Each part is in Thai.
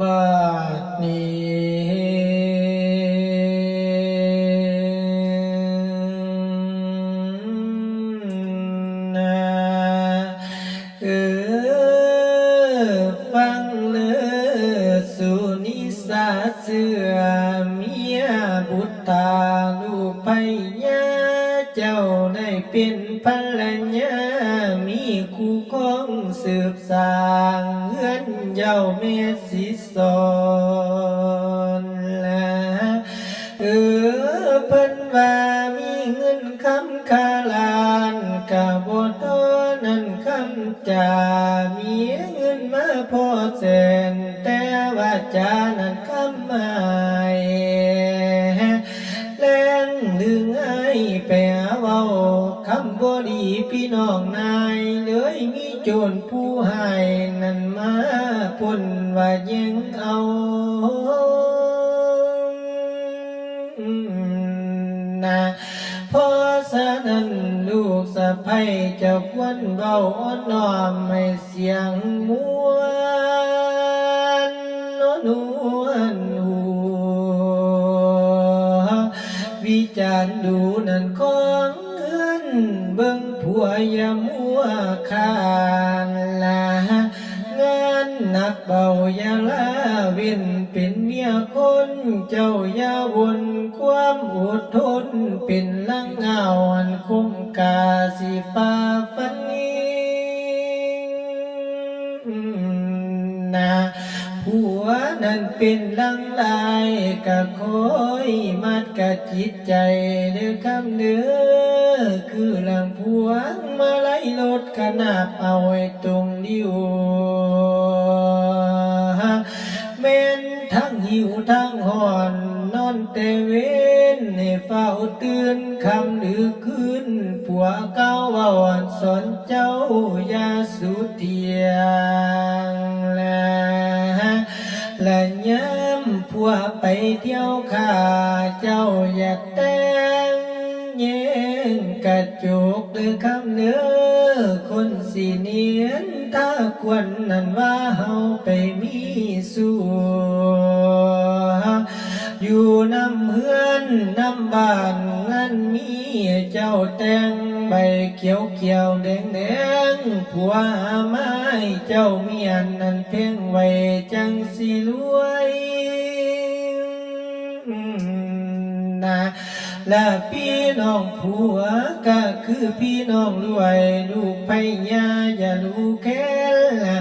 บาดนี้นะเออฟังเลยสุนิสาเสือเมียบุตตาลูกไปยาเจ้าได้เป็นภรรยามีคู่ครองสืบสร้างเงื่อนเย้าเมส อนและเออเพิ่นว่ามีเงินคำคาลานกะบ่ตอนั้นคำจามีเงินมาพอแสนแต่ว่าจานั้นคำหมายแรงลึงไอ้แปรเว้าคำบ่ดีพี่น้องนาย โจรผู้ให้นั่นมาปนว่ายังเอานะเพราะนั้นลูกสะใภ้จะควนเบาอ่อนน้อมให้เสียงมวนนวนวลหูวิจารณ์ดูนั่นของเงินเบิ่งผัวอย่ามัวคา เบายาลาเว้นเป็นเมียคนเจ้ายาวนความอดทน เป็นลังเงาอันคุ้มกาสิฟ้าฟันนี้นะผัวนั้นเป็นลังลายกะคอยมัดกะจิตใจเด้อคำเนื้อคือลังผัวมาไล่รถขนาบเอาไว้ตรงนิ้ว หิวทั้งหอนนอนแต่เวนให้เฝ้าตื่นคำหรือคืนผัวเก้าว่าสอนเจ้ายาสุเทียงและและย้ำผัวไปเที่ยวขาเจ้าอยากแต่งเย็นกระจกหรือคำเนื้อคนสีเนียน ถ้าควรนั่นว่าเฮาไปมีสู่อยู่นำเฮือนนำบ้านงั้นมีเจ้าแตงใบเขียวเขียวแดงแดงผัวหาไม้เจ้าเมียนนั่นเพ่งไว้จังสิรวย และพี่น้องผัวก็คือพี่น้องรวยลูกไปยาอย่าลูกแค่ละ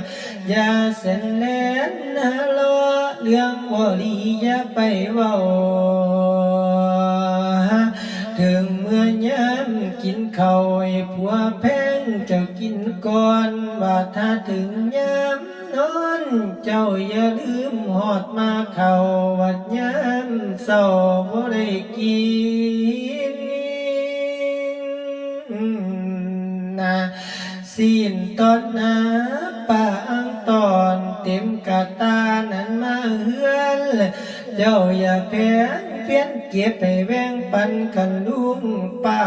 อย่าเส้นแลนนะล้อเรื่องบ่ดีอย่าไปเว้าถึงเมื่อยามกินเขาวให้ผัวแพงจ้ากินก่อนว่าถ้าถึงยาม นอนเจ้าอย่าลืมหอดมาเข้าวัดยามเศร้าบ่ได้กินนะสิ้นตอนนาป่าอังตอนเต็มกาตานั้นมาเฮือนเจ้าอย่าแพ้เพี้ยนเก็บให้แบ่งปันกันลุงป่า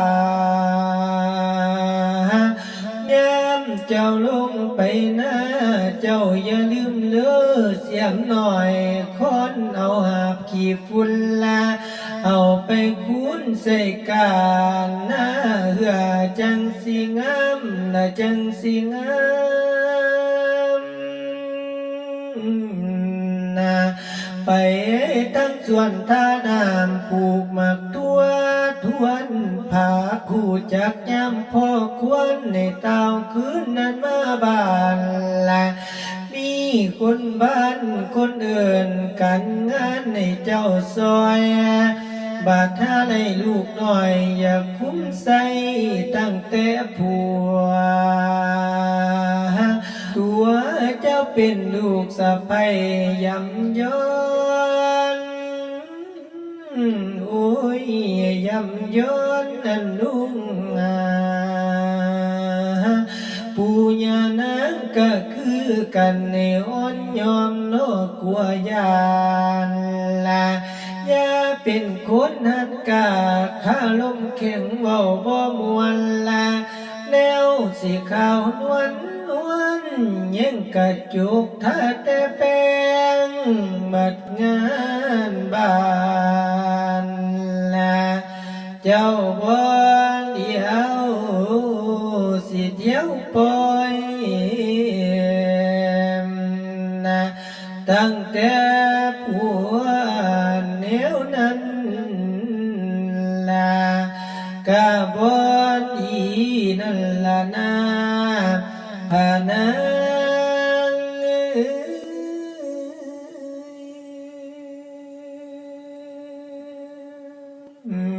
แยามเจ้าลงไปนะ หน่อยคนเอาหาบขี่ฝุ่นละเอาไปคุ้นใส่การนะเหือจังสิงามละจังสิงามนะไปทั้งส่วนท่านามปลูกหมักตัวทวนผาคู่จักย้ำพ่อควรในเตาคืนนั้นมาบาน คนบ้านคนอื่นกันงานในเจ้าซอย บาดถ้าในลูกหน่อยอย่าคุ้มใส่ตั้งแต่ผัว ตัวเจ้าเป็นลูกสะใภ้ยำย้อนโอ้ยยำย้อนนั่นลุงอาปูญานังก็ กันในอ่อนยอมโลกกลัวยานละยาเป็นคนนันกาข้าลมเข็งเบาบ่มวนละแล้วสิข้าวนวลนวลยังกระจุกท่าแต่แปงบัดงานบานละเจ้าบ่เดียวสิเดียวป่อย tăng trẻ của nếu nên là ca bốn gì nên là na và na Mm.